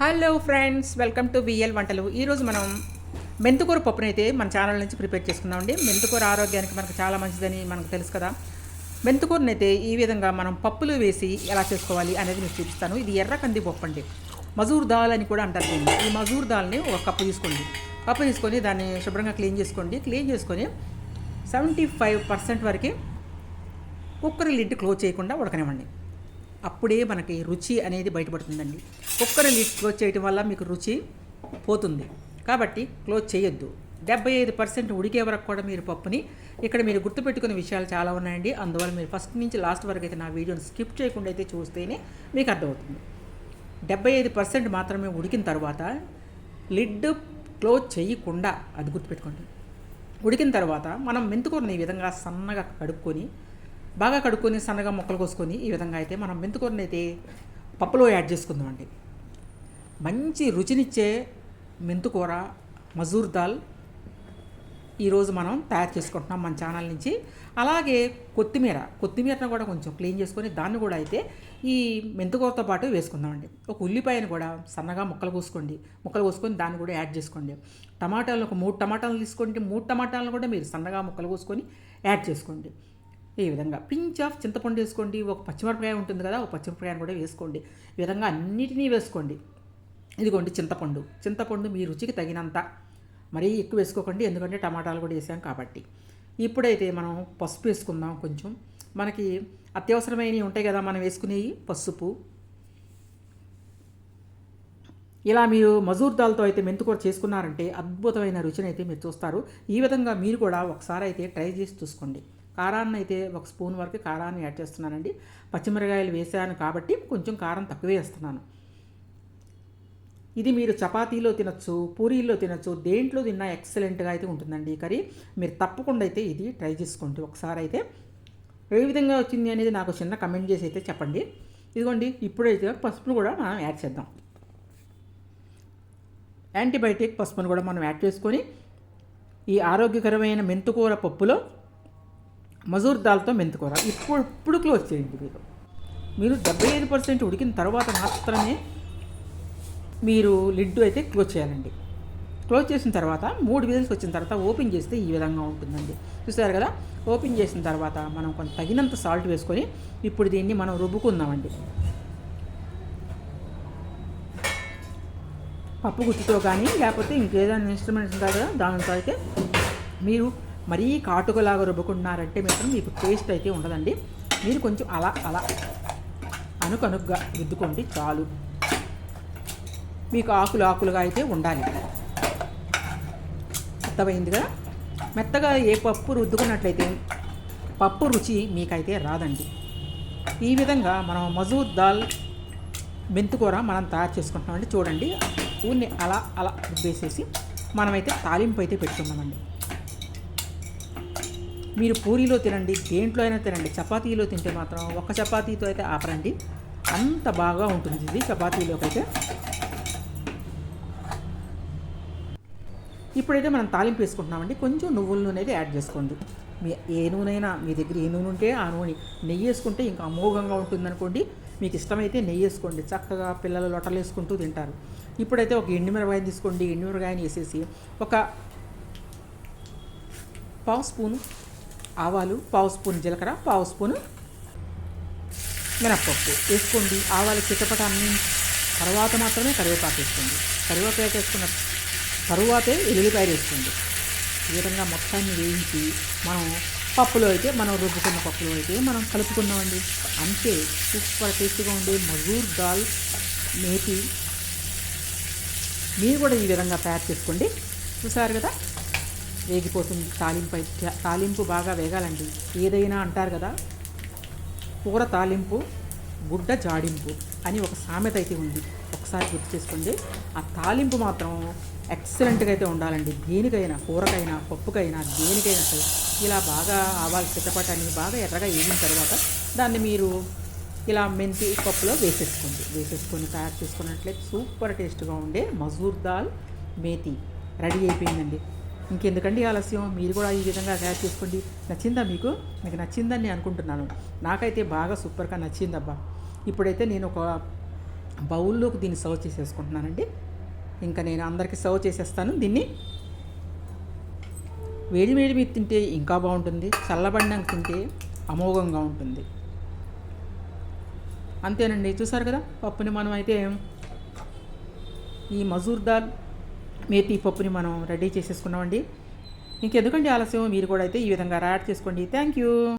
Hello friends welcome to VL వంటలు ఈరోజు మనం మెంతుకూర అయితే మన ఛానల్ నుంచి ప్రిపేర్ చేసుకున్నామండి మెంతుకూర ఆరోగ్యానికి మనకు చాలా మంచిదని మనకు తెలుసు కదా. మెంతుకూరనైతే ఈ విధంగా మనం పప్పులు వేసి ఎలా చేసుకోవాలి అనేది మీకు చూపిస్తాను. ఇది ఎర్ర కంది పప్పు అండి. మజూర్ దాల్ అని కూడా అంటారు దీన్ని. ఈ మజూర్ దాల్ని ఒక కప్పు తీసుకోండి. కప్పు తీసుకొని దాన్ని శుభ్రంగా క్లీన్ చేసుకోండి. క్లీన్ చేసుకొని సెవెంటీ ఫైవ్ పర్సెంట్ వరకు కుక్కర్ లిడ్ క్లోజ్ చేయకుండా ఉడకనివ్వండి. అప్పుడే మనకి రుచి అనేది బయటపడుతుందండి. కుక్కర్ లిడ్ క్లోజ్ చేయడం వల్ల మీకు రుచి పోతుంది. కాబట్టి క్లోజ్ చేయొద్దు. డెబ్బై ఐదు పర్సెంట్ ఉడికే వరకు కూడా మీరు పప్పుని ఇక్కడ మీరు గుర్తుపెట్టుకునే విషయాలు చాలా ఉన్నాయండి. అందువల్ల మీరు ఫస్ట్ నుంచి లాస్ట్ వరకు అయితే నా వీడియోని స్కిప్ చేయకుండా అయితే చూస్తేనే మీకు అర్థమవుతుంది. డెబ్బై ఐదు పర్సెంట్ మాత్రమే ఉడికిన తర్వాత లిడ్ క్లోజ్ చేయకుండా అది గుర్తుపెట్టుకోండి. ఉడికిన తర్వాత మనం మెంతుకూరని ఈ విధంగా సన్నగా కడుక్కొని బాగా కడుక్కొని సన్నగా ముక్కలు కోసుకొని ఈ విధంగా అయితే మనం మెంతుకూరని అయితే పప్పులో యాడ్ చేసుకుందామండి. మంచి రుచినిచ్చే మెంతుకూర మజూర్ దాల్ ఈరోజు మనం తయారు చేసుకుంటున్నాం మన ఛానల్ నుంచి. అలాగే కొత్తిమీర కొత్తిమీరను కూడా కొంచెం క్లీన్ చేసుకొని దాన్ని కూడా అయితే ఈ మెంతుకూరతో పాటు వేసుకుందామండి. ఒక ఉల్లిపాయను కూడా సన్నగా ముక్కలు కోసుకోండి. ముక్కలు కోసుకొని దాన్ని కూడా యాడ్ చేసుకోండి. టమాటాలు ఒక మూడు టమాటాలు తీసుకోండి. మూడు టమాటాలను కూడా మీరు సన్నగా ముక్కలు కోసుకొని యాడ్ చేసుకోండి. ఈ విధంగా. పించ్ ఆఫ్ చింతపండు వేసుకోండి. ఒక పచ్చిమిరపకాయ ఉంటుంది కదా ఒక పచ్చిమిరపకాయను కూడా వేసుకోండి. ఈ విధంగా అన్నిటినీ వేసుకోండి. ఇదిగోండి చింతపండు. చింతపండు మీ రుచికి తగినంత మరీ ఎక్కువ వేసుకోకండి ఎందుకంటే టమాటాలు కూడా వేసాం కాబట్టి. ఇప్పుడైతే మనం పసుపు వేసుకుందాం కొంచెం. మనకి అత్యవసరమైనవి ఉంటాయి కదా మనం వేసుకునేవి పసుపు. ఇలా మీరు మజూర్ దాల్తో అయితే మెంతుకూర చేసుకున్నారంటే అద్భుతమైన రుచిని అయితే మీరు చూస్తారు. ఈ విధంగా మీరు కూడా ఒకసారి అయితే ట్రై చేసి చూసుకోండి. కారాన్ని అయితే ఒక స్పూన్ వరకు కారాన్ని యాడ్ చేస్తున్నానండి. పచ్చిమిరకాయలు వేసాను కాబట్టి కొంచెం కారం తక్కువే వేస్తున్నాను. ఇది మీరు చపాతీలో తినొచ్చు పూరీల్లో తినొచ్చు దేంట్లో తిన్నా ఎక్సలెంట్గా అయితే ఉంటుందండి ఈ కర్రీ. మీరు తప్పకుండా అయితే ఇది ట్రై చేసుకోండి ఒకసారి అయితే. ఏ విధంగా వచ్చింది అనేది నాకు చిన్న కమెంట్ చేసి అయితే చెప్పండి. ఇదిగోండి ఇప్పుడైతే పసుపును కూడా మనం యాడ్ చేద్దాం. యాంటీబయాటిక్ పసుపును కూడా మనం యాడ్ చేసుకొని ఈ ఆరోగ్యకరమైన మెంతుకూర పప్పులో మజూర్ దాల్తో మెంతుకూర. ఇప్పుడు ఇప్పుడు క్లోజ్ చేయండి మీరు. మీరు డెబ్బై ఐదు పర్సెంట్ ఉడికిన తర్వాత మాత్రమే మీరు లిడ్ అయితే క్లోజ్ చేయాలండి. క్లోజ్ చేసిన తర్వాత మూడు విజిల్స్ వచ్చిన తర్వాత ఓపెన్ చేస్తే ఈ విధంగా ఉంటుందండి. చూసారు కదా? ఓపెన్ చేసిన తర్వాత మనం కొంత తగినంత సాల్ట్ వేసుకొని ఇప్పుడు దీన్ని మనం రుబ్బుకుందామండి. పప్పు గుత్తితో కానీ లేకపోతే ఇంకేదైనా ఇన్స్ట్రుమెంట్స్ ఉంటారు కదా? దానితో అయితే మీరు మరీ కాటుకలాగా రుబ్బుకున్నారంటే మాత్రం మీకు టేస్ట్ అయితే ఉండదండి. మీరు కొంచెం అలా అలా అనుకనుగ్గా రుద్దుకోండి చాలు. మీకు ఆకులు ఆకులుగా అయితే ఉండాలి. అర్థమైంది కదా మెత్తగా ఏ పప్పు రుద్దుకున్నట్లయితే పప్పు రుచి మీకైతే రాదండి. ఈ విధంగా మనం మజూద్ దాల్ మెంతుకూర మనం తయారు చేసుకుంటున్నామండి. చూడండి ఊరిని అలా అలా రుబ్బేసేసి మనమైతే తాలింపు అయితే పెట్టుకున్నామండి. మీరు పూరీలో తినండి దేంట్లో అయినా తినండి చపాతీలో తింటే మాత్రం ఒక్క చపాతీతో అయితే ఆపరండి. అంత బాగా ఉంటుంది ఇది చపాతీలోకి అయితే ఇప్పుడైతే మనం తాలింపు వేసుకుంటున్నామండి. కొంచెం నువ్వుల నూనె అయితే యాడ్ చేసుకోండి. మీ ఏ నూనె మీ దగ్గర ఏ నూనె ఉంటే ఆ నూనె నెయ్యి వేసుకుంటే ఇంకా అమోఘంగా ఉంటుందనుకోండి. మీకు ఇష్టమైతే నెయ్యి వేసుకోండి. చక్కగా పిల్లలు లొట్టలు వేసుకుంటూ తింటారు. ఇప్పుడైతే ఒక ఎండుమిరపకాయ తీసుకోండి. ఎండుమిరపకాయని వేసేసి ఒక పావు స్పూను ఆవాలు పావు స్పూన్ జీలకర్ర పావు స్పూను మినప్పప్పు. వేసుకోండి. ఆవాలు చిట్టపట అన్ని తర్వాత మాత్రమే కరివేపాకు వేసుకోండి. కరివేపాకు వేసుకున్న తరువాతే ఎల్లుల్లిపాయలు వేసుకోండి. ఈ విధంగా మొత్తాన్ని వేయించి మనం పప్పులో అయితే మనం రుబ్బుకున్న పప్పులో అయితే మనం కలుపుకున్నామండి. అంతే సూపర్ టేస్టీగా ఉండే మజూర్ దాల్ మేతి మీరు కూడా ఈ విధంగా తయారు చేసుకోండి. చూసారు కదా? వేగిపోతుంది. తాలింపు అయితే తాలింపు బాగా వేగాలండి. ఏదైనా అంటారు కదా కూర తాలింపు గుడ్డ జాడింపు అని ఒక సామెత అయితే ఉంది. ఒకసారి గుర్తు చేసుకోండి. ఆ తాలింపు మాత్రం ఎక్సలెంట్గా అయితే ఉండాలండి. దేనికైనా కూరకైనా పప్పుకైనా దేనికైనా సరే ఇలా బాగా ఆవాలు చిట్టపటని బాగా ఎర్రగా వేగిన తర్వాత దాన్ని మీరు ఇలా మెంతి పప్పులో వేసేసుకోండి. వేసేసుకొని తయారు చేసుకున్నట్లయితే సూపర్ టేస్ట్గా ఉండే మజూర్ దాల్ మేతి రెడీ అయిపోయిందండి. ఇంకెందుకండి ఆలస్యం? మీరు కూడా ఈ విధంగా తయారు చేసుకోండి. నచ్చిందా మీకు? మీకు నచ్చిందని నేను అనుకుంటున్నాను. నాకైతే బాగా సూపర్గా నచ్చిందబ్బా. ఇప్పుడైతే నేను ఒక బౌల్లోకి దీన్ని సర్వ్ చేసేసుకుంటున్నానండి. ఇంకా నేను అందరికీ సర్వ్ చేసేస్తాను దీన్ని. వేడి వేడి మీద తింటే ఇంకా బాగుంటుంది. చల్లబడినాక తింటే అమోఘంగా ఉంటుంది. అంతేనండి. చూసారు కదా? పప్పుని మనం అయితే ఈ మజూర్ దాల్ మేతి పప్పుని మనం రెడీ చేసేసుకున్నామండి. ఇంకెందుకండి ఆలస్యం? మీరు కూడా అయితే ఈ విధంగా యాడ్ చేసుకోండి. Thank you.